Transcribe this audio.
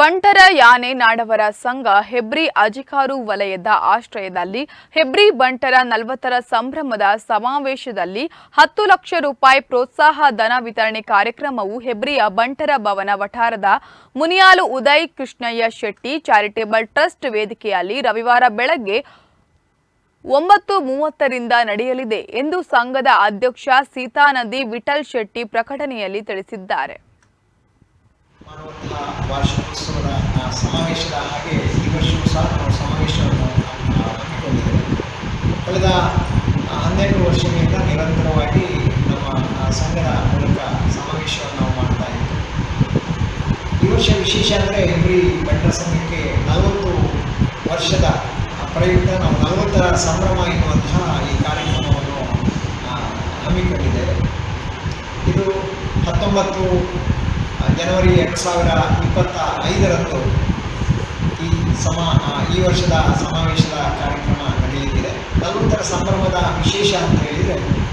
ಬಂಟರ ಯಾನೆ ನಾಡವರ ಸಂಘ ಹೆಬ್ರಿ ಅಜಿಕಾರು ವಲಯದ ಆಶ್ರಯದಲ್ಲಿ, ಹೆಬ್ರಿ ಬಂಟರ ನಲವತ್ತರ ಸಂಭ್ರಮದ ಸಮಾವೇಶದಲ್ಲಿ ಹತ್ತು ಲಕ್ಷ ರೂಪಾಯಿ ಪ್ರೋತ್ಸಾಹ ಧನ ವಿತರಣೆ ಕಾರ್ಯಕ್ರಮವು ಹೆಬ್ರಿಯ ಬಂಟರ ಭವನ ವಠಾರದ ಮುನಿಯಾಲು ಉದಯ್ ಕೃಷ್ಣಯ್ಯ ಶೆಟ್ಟಿ ಚಾರಿಟೇಬಲ್ ಟ್ರಸ್ಟ್ ವೇದಿಕೆಯಲ್ಲಿ ರವಿವಾರ ಬೆಳಗ್ಗೆ ಒಂಬತ್ತು ಮೂವತ್ತರಿಂದ ನಡೆಯಲಿದೆ ಎಂದು ಸಂಘದ ಅಧ್ಯಕ್ಷ ಸೀತಾನದಿ ವಿಠಲ್ ಶೆಟ್ಟಿ ಪ್ರಕಟಣೆಯಲ್ಲಿ ತಿಳಿಸಿದ್ದಾರೆ. ಮಾಡುವಂತಹ ವಾರ್ಷಿಕೋತ್ಸವದ ಸಮಾವೇಶದ ಹಾಗೆ ಈ ವರ್ಷವೂ ಸಹ ನಾವು ಸಮಾವೇಶವನ್ನು ಹಮ್ಮಿಕೊಂಡಿದ್ದೇವೆ. ಕಳೆದ ಹನ್ನೆರಡು ವರ್ಷಗಳಿಂದ ನಿರಂತರವಾಗಿ ನಮ್ಮ ಸಂಘದ ಮೂಲಕ ಸಮಾವೇಶವನ್ನು ನಾವು ಮಾಡ್ತಾ ಇದ್ದೇವೆ. ಈ ವರ್ಷ ವಿಶೇಷ ಅಂದರೆ ಹೆಬ್ರಿ ಬಂಡ ಸಂಘಕ್ಕೆ ನಲವತ್ತು ವರ್ಷದ ಪ್ರಯುಕ್ತ ನಾವು ನಲವತ್ತರ ಸಂಭ್ರಮ ಎನ್ನುವಂತಹ ಈ ಕಾರ್ಯಕ್ರಮವನ್ನು ಹಮ್ಮಿಕೊಂಡಿದ್ದೇವೆ. ಇದು ಹತ್ತೊಂಬತ್ತು ಜನವರಿ ಎರಡು ಸಾವಿರ ಇಪ್ಪತ್ತ ಐದರಂದು ಈ ಸಮ ಈ ವರ್ಷದ ಸಮಾವೇಶದ ಕಾರ್ಯಕ್ರಮ ನಡೆಯಲಿದೆ. ನಲವತ್ತರ ಸಂಭ್ರಮದ ವಿಶೇಷ ಅಂತ ಹೇಳಿದರೆ